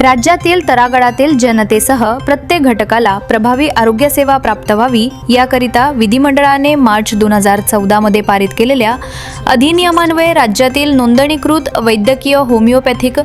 राज्यातील तरागळातील जनतेसह प्रत्येक घटकाला प्रभावी आरोग्यसेवा प्राप्त व्हावी याकरिता विधिमंडळाने मार्च दोन हजार चौदामध्ये पारित केलेल्या अधिनियमान्वये राज्यातील नोंदणीकृत वैद्यकीय होमिओपॅथिक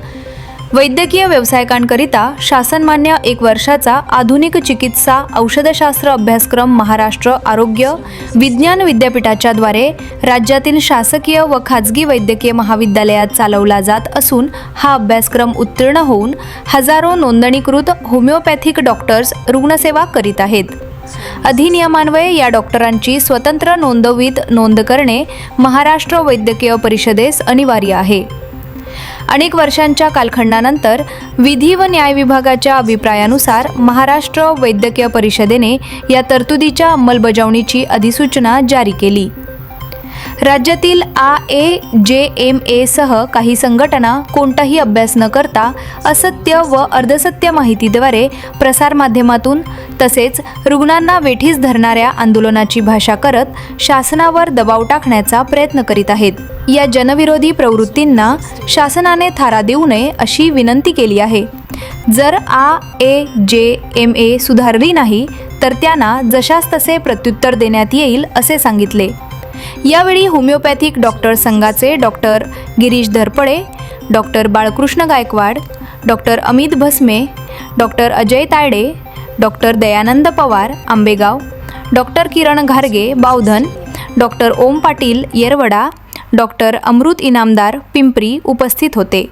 वैद्यकीय व्यावसायिकांकरिता शासनमान्य एक वर्षाचा आधुनिक चिकित्सा औषधशास्त्र अभ्यासक्रम महाराष्ट्र आरोग्य विज्ञान विद्यापीठाच्या द्वारे राज्यातील शासकीय व खाजगी वैद्यकीय महाविद्यालयात चालवला जात असून हा अभ्यासक्रम उत्तीर्ण होऊन हजारो नोंदणीकृत होमिओपॅथिक डॉक्टर्स रुग्णसेवा करीत आहेत. अधिनियमान्वये या डॉक्टरांची स्वतंत्र नोंदवीत नोंद करणे महाराष्ट्र वैद्यकीय परिषदेस अनिवार्य आहे. अनेक वर्षांच्या कालखंडानंतर विधी व न्याय विभागाच्या अभिप्रायानुसार महाराष्ट्र वैद्यकीय परिषदेने या तरतुदीच्या अंमलबजावणीची अधिसूचना जारी केली. राज्यातील आ ए जे एम एसह काही संघटना कोणताही अभ्यास न करता असत्य व अर्धसत्य माहितीद्वारे प्रसारमाध्यमातून तसेच रुग्णांना वेठीस धरणाऱ्या आंदोलनाची भाषा करत शासनावर दबाव टाकण्याचा प्रयत्न करीत आहेत. या जनविरोधी प्रवृत्तींना शासनाने थारा देऊ नये अशी विनंती केली आहे. जर आ ए जे एम ए सुधारली नाही तर त्यांना जशास तसे प्रत्युत्तर देण्यात येईल असे सांगितले. यावेळी होमिओपॅथिक डॉक्टर संघाचे doctor Girish Dharpade doctor Balkrishna Gaikwad doctor Amit Bhasme doctor Ajay Tayade doctor Dayanand Pawar Ambegaon doctor Kiran घारगे Bavdhan doctor Om Patil Yerwada doctor Amrut Inamdar Pimpri उपस्थित होते.